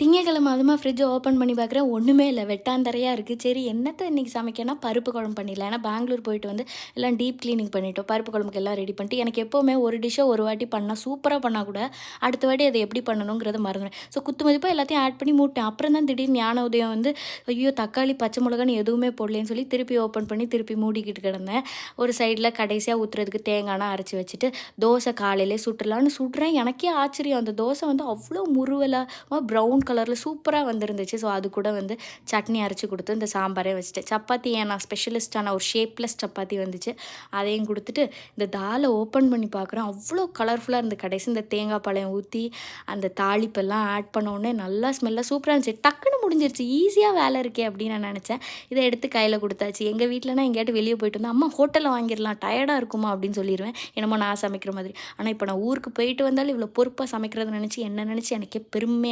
திங்கக்கிழமை அதுமா ஃப்ரிட்ஜை ஓப்பன் பண்ணி பார்க்குறேன். ஒன்றுமே இல்லை. வெட்டாந்தரையாக இருக்குது சரி என்னத்தை இன்றைக்கி சமைக்கனா பருப்பு குழம்பு பண்ணிடலாம். ஏன்னா பெங்களூர் போயிட்டு வந்து எல்லாம் டீப் க்ளீனிங் பண்ணிட்டோம். பருப்பு குழம்புக்கு எல்லாம் ரெடி பண்ணிட்டு எனக்கு எப்போவுமே ஒரு டிஷ்ஷை ஒரு வாட்டி பண்ணால் சூப்பராக பண்ணால் கூட அடுத்த வாட்டி அதை எப்படி பண்ணணுங்கிறத மறந்துடுவேன். ஸோ குத்து மதிப்பாக எல்லாத்தையும் ஆட் பண்ணி மூட்டேன். அப்புறம் தான் திடீர்னு ஞான உதயம் வந்து ஐயோ தக்காளி பச்சை மிளகான்னு எதுவுமே போடலன்னு சொல்லி திருப்பி ஓப்பன் பண்ணி திருப்பி மூடிக்கிட்டு கிடந்தேன். ஒரு சைடில் கடைசியாக ஊற்றுறதுக்கு தேங்காய்னா அரைச்சி வச்சுட்டு தோசை காலையிலே சுட்டுலான்னு சுடுறேன். எனக்கே ஆச்சரியம். அந்த தோசை வந்து அவ்வளோ முருவலாக ப்ரௌன் கலரில் சூப்பராக வந்துருந்துச்சு. ஸோ அது கூட வந்து சட்னி அரைச்சி கொடுத்து இந்த சாம்பாரே வச்சுட்டேன். சப்பாத்தி ஏன் நான் ஸ்பெஷலிஸ்டான ஒரு ஷேப்லெஸ் சப்பாத்தி வந்துச்சு. அதையும் கொடுத்துட்டு இந்த தாலை ஓப்பன் பண்ணி பார்க்குறேன். அவ்வளோ கலர்ஃபுல்லாக இருந்து கடைசி இந்த தேங்காய் பழம் ஊற்றி அந்த தாளிப்பெல்லாம் ஆட் பண்ண உடனே நல்லா ஸ்மெல்லாக சூப்பராக இருந்துச்சு. டக்குன்னு முடிஞ்சிருச்சு. ஈஸியாக வேலை இருக்கே அப்படின்னு நான் நினச்சேன். இதை எடுத்து கையில் கொடுத்தாச்சு. எங்கள் வீட்டிலனா எங்கேயாட்டு வெளியே போயிட்டு வந்தால் அம்மா ஹோட்டலில் வாங்கிடலாம். டயர்டாக இருக்குமா? அப்படின்னு சொல்லிடுவேன் என்னமோ நான் சமைக்கிற மாதிரி. ஆனால் இப்போ நான் ஊருக்கு போயிட்டு வந்தாலும் இவ்வளோ பொறுப்பாக சமைக்கிறத நினச்சி என்ன நினச்சி எனக்கே பெருமையாக